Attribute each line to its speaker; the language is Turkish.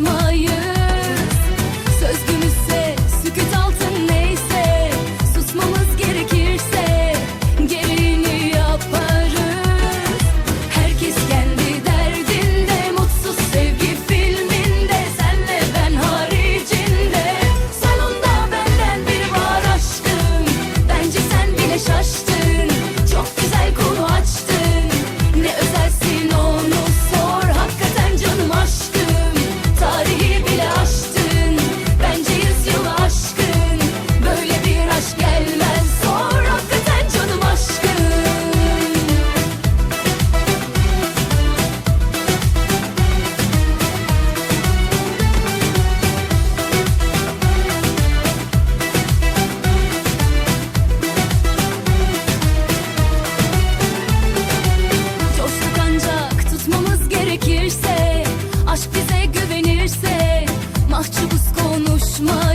Speaker 1: Kaçma Aşk bize güvenirse Mahcubuz konuşmaz.